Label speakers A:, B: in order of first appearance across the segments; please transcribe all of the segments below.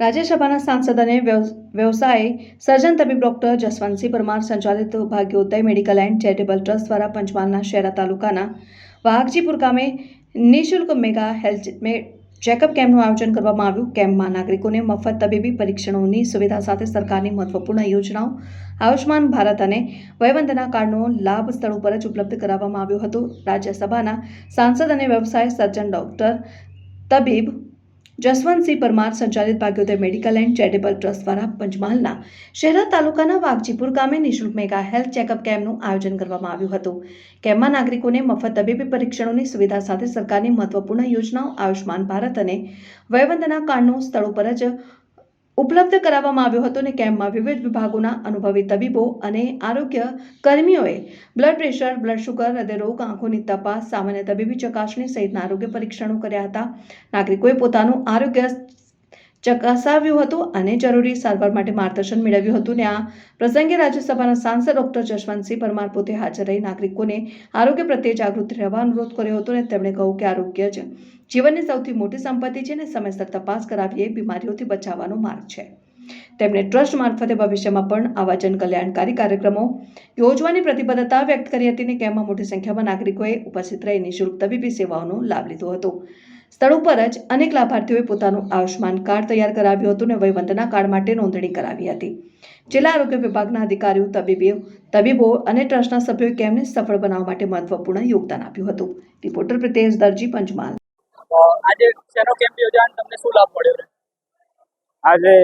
A: રાજ્યસભાના સાંસદ અને વ્યવસાય સર્જન તબીબ ડોક્ટર જસવંતસિંહ પરમાર સંચાલિત Bhagyoday medical and charitable trust દ્વારા પંચમહાલના શહેરા તાલુકાના વાઘજીપુર ગામે નિઃશુલ્ક મેગા હેલ્થ ચેકઅપ કેમ્પનું આયોજન કરવામાં આવ્યું. કેમ્પમાં નાગરિકોને મફત તબીબી પરીક્ષણોની સુવિધા સાથે સરકારની મહત્વપૂર્ણ યોજનાઓ આયુષ્માન ભારત અને વયવંદના કાર્ડનો લાભ સ્થળ ઉપર જ ઉપલબ્ધ કરાવવામાં આવ્યો હતો. રાજ્યસભાના સાંસદ અને વ્યવસાય સર્જન ડોક્ટર તબીબ જસવંતસિંહ પરમાર સંચાલિત Bhagyoday medical and charitable trust દ્વારા પંચમહાલના શહેરા તાલુકાના વાઘજીપુર ગામે નિઃશુલ્ક મેગા હેલ્થ ચેકઅપ કેમ્પનું આયોજન કરવામાં આવ્યું હતું. કેમ્પમાં નાગરિકોને મફત તબીબી પરીક્ષણોની સુવિધા સાથે સરકારની મહત્વપૂર્ણ યોજનાઓ આયુષ્માન ભારત અને વયવંદના કાર્ડનો સ્થળો પર જ ઉપલબ્ધ કરાવવામાં આવ્યો હતો અને કેમ્પમાં વિવિધ વિભાગોના અનુભવી તબીબો અને આરોગ્ય કર્મીઓએ બ્લડ પ્રેશર બ્લડ શુગર હૃદયરોગ આંખોની તપાસ, સામાન્ય તબીબી ચકાસણી સહિતના આરોગ્ય પરીક્ષણો કર્યા હતા. નાગરિકોએ પોતાનું આરોગ્ય ચકાસાવ્યું હતું અને જરૂરી સારવાર માટે માર્ગદર્શન મેળવ્યું હતું ને આ પ્રસંગે રાજ્યસભાના સાંસદ ડોક્ટર જશવંતસિંહ પરમાર પોતે હાજર રહી નાગરિકોને આરોગ્ય પ્રત્યે જાગૃત રહેવા અનુરોધ કર્યો હતો અને તેમણે કહ્યું કે આરોગ્ય જ જીવનની સૌથી મોટી સંપત્તિ છે અને સમયસર તપાસ કરાવીએ, બીમારીઓથી બચાવવાનો માર્ગ છે. તેમણે ટ્રસ્ટ મારફતે ભવિષ્યમાં પણ આવા જનકલ્યાણકારી કાર્યક્રમો યોજવાની પ્રતિબદ્ધતા વ્યક્ત કરી હતી અને કેમ્પમાં મોટી સંખ્યામાં નાગરિકોએ ઉપસ્થિત રહી નિઃશુલ્ક તબીબી સેવાઓનો લાભ લીધો હતો. સ્થળ ઉપર જ અનેક લાભાર્થીઓએ પોતાનું આયુષ્માન કાર્ડ તૈયાર કરાવ્યું હતું અને વયવંદના કાર્ડ માટે નોંધણી કરાવી હતી. જિલ્લા આરોગ્ય વિભાગના અધિકારીઓ તબીબીઓ તબીબો અને ટ્રસ્ટના સભ્યોએ કેમને સફળ બનાવવા માટે મહત્વપૂર્ણ યોગદાન આપ્યું હતું. રિપોર્ટર પ્રિતેશ દરજી પંચમહાલ.
B: આજે શેનો કેમ્પ યોજાવાનો તમને શું લાભ મળ્યો રે?
C: આજે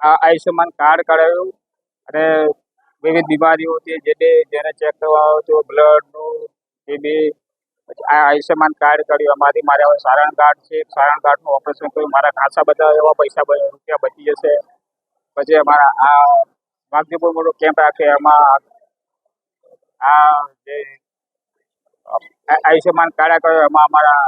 C: આયુષ્યમાન કાર્ડ કરાવ્યું અને વિવિધ બીમારીઓ હતી જે જેને ચેક કરવા આવ્યો હતો બ્લડનું ટીબી આ આયુષ્યમાન કાર્ડ કર્યું. એમાંથી મારે હવે સારણ કાર્ડ છે. સારણ કાર્ડનું ઓપરેશન કર્યું મારા ખાસા બધા એવા પૈસા રૂપિયા બચી જશે. પછી અમારા આ વાઘજીપુર મોટો કેમ્પ રાખે. એમાં આ જે આયુષ્યમાન કાર્ડ કર્યો એમાં અમારા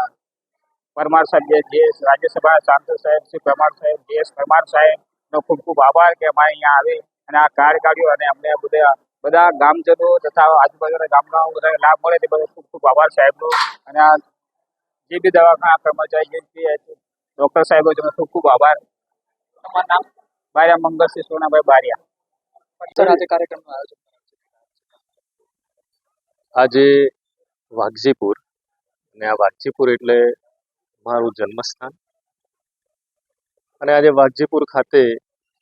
C: પરમાર સાહેબ જે રાજ્યસભા સાંસદ સાહેબ શ્રી પરમાર સાહેબ, જે પરમાર સાહેબનો ખૂબ ખૂબ આભાર કે અમારે અહીંયા આવી અને આ કાર્ડ કાઢ્યું અને અમને બધા બધા ગામજનો તથા આજુબાજુના ગામડાઓ બધા લાભ મળે તે બધા ખૂબ ખૂબ આભાર સાહેબનો. અને આ જે બી દવાખાના કર્મચારી જે બી ડૉક્ટર સાહેબો તેમનો ખૂબ ખૂબ આભાર.
B: તમારું નામ?
C: બારિયા મંગળસિંહ સોનાભાઈ બારિયા.
B: આજે કાર્યક્રમનું આયોજન
D: આજે વાઘજીપુર અને આ વાઘજીપુર એટલે મારું જન્મસ્થાન. અને આજે વાઘજીપુર ખાતે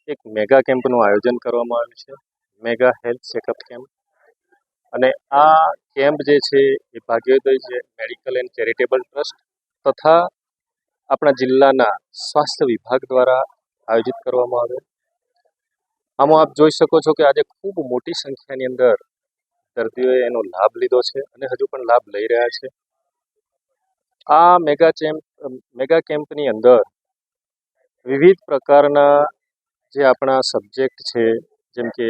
D: એક મેગા કેમ્પનું આયોજન કરવામાં આવ્યું છે. મેગા હેલ્થ ચેકઅપ કેમ્પ અને આ કેમ્પ જે છે, એ ભાગ્યોદય છે મેડિકલ એન્ડ ચેરિટેબલ ટ્રસ્ટ તથા આપણા જિલ્લાના સ્વાસ્થ્ય વિભાગ દ્વારા આયોજિત કરવામાં આવ્યો આમાં આપ જોઈ શકો છો કે આજે ખૂબ મોટી સંખ્યાની અંદર દર્દીઓએ એનો લાભ લીધો છે અને હજુ પણ લાભ લઈ રહ્યા છે. આ મેગા ચેમ્પ મેગા કેમ્પની અંદર વિવિધ પ્રકારના જે આપણા સબ્જેક્ટ છે, જેમ કે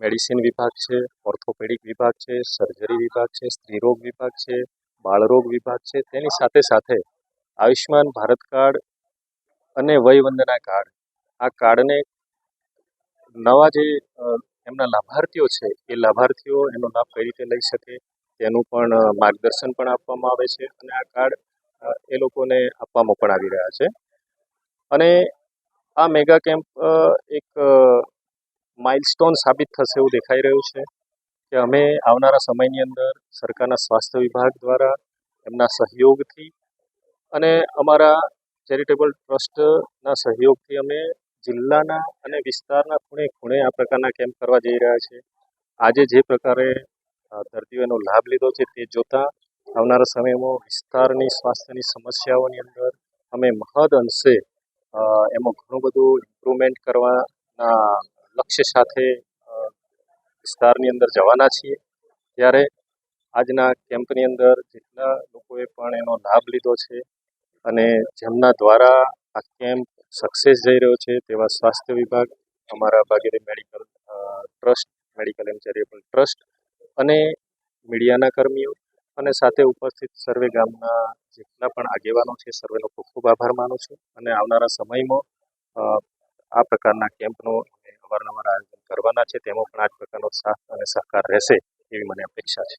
D: મેડિસિન વિભાગ છે ઓર્થોપેડિક વિભાગ છે સર્જરી વિભાગ છે, સ્ત્રીરોગ વિભાગ છે, બાળરોગ વિભાગ છે, તેની સાથે સાથે આયુષ્માન ભારત કાર્ડ અને વયવંદના કાર્ડ. આ કાર્ડને નવા જે એમના લાભાર્થીઓ છે, એ લાભાર્થીઓ એનો લાભ કઈ રીતે લઈ શકે તેનું પણ માર્ગદર્શન પણ આપવામાં આવે છે અને આ કાર્ડ એ લોકોને આપવામાં પણ આવી રહ્યા છે. અને આ મેગા કેમ્પ એક માઇલસ્ટોન સાબિત થશે એવું દેખાઈ રહ્યું છે કે અમે આવનારા સમયની અંદર સરકારના સ્વાસ્થ્ય વિભાગ દ્વારા એમના સહયોગથી અને અમારા ચેરિટેબલ ટ્રસ્ટના સહયોગથી અમે જિલ્લાના અને વિસ્તારના ખૂણે ખૂણે આ પ્રકારના કેમ્પ કરવા જઈ રહ્યા છે. આજે જે પ્રકારે દર્દીઓનો લાભ લીધો છે તે જોતાં આવનારા સમયમાં વિસ્તારની સ્વાસ્થ્યની સમસ્યાઓની અંદર અમે મહદ અંશે એમાં ઘણું બધું ઇમ્પ્રુવમેન્ટ કરવાના લક્ષ્ય સાથે વિસ્તારની અંદર જવાના છીએ. ત્યારે આજના કેમ્પની અંદર જેટલા લોકોએ પણ એનો લાભ લીધો છે અને જેમના દ્વારા આ કેમ્પ સક્સેસ જઈ રહ્યો છે તેવા સ્વાસ્થ્ય વિભાગ, અમારા ભાગીદારી medical trust, medical and charitable trust અને મીડિયાના કર્મીઓ અને સાથે ઉપસ્થિત સર્વે ગામના જેટલા પણ આગેવાનો છે, સર્વેનો ખૂબ ખૂબ આભાર માનું છું. અને આવનારા સમયમાં આ પ્રકારના કેમ્પનો અવારનવાર આયોજન કરવાના છે, તેમાં પણ આ જ પ્રકારનો સાથ અને સહકાર રહેશે એવી મને અપેક્ષા છે.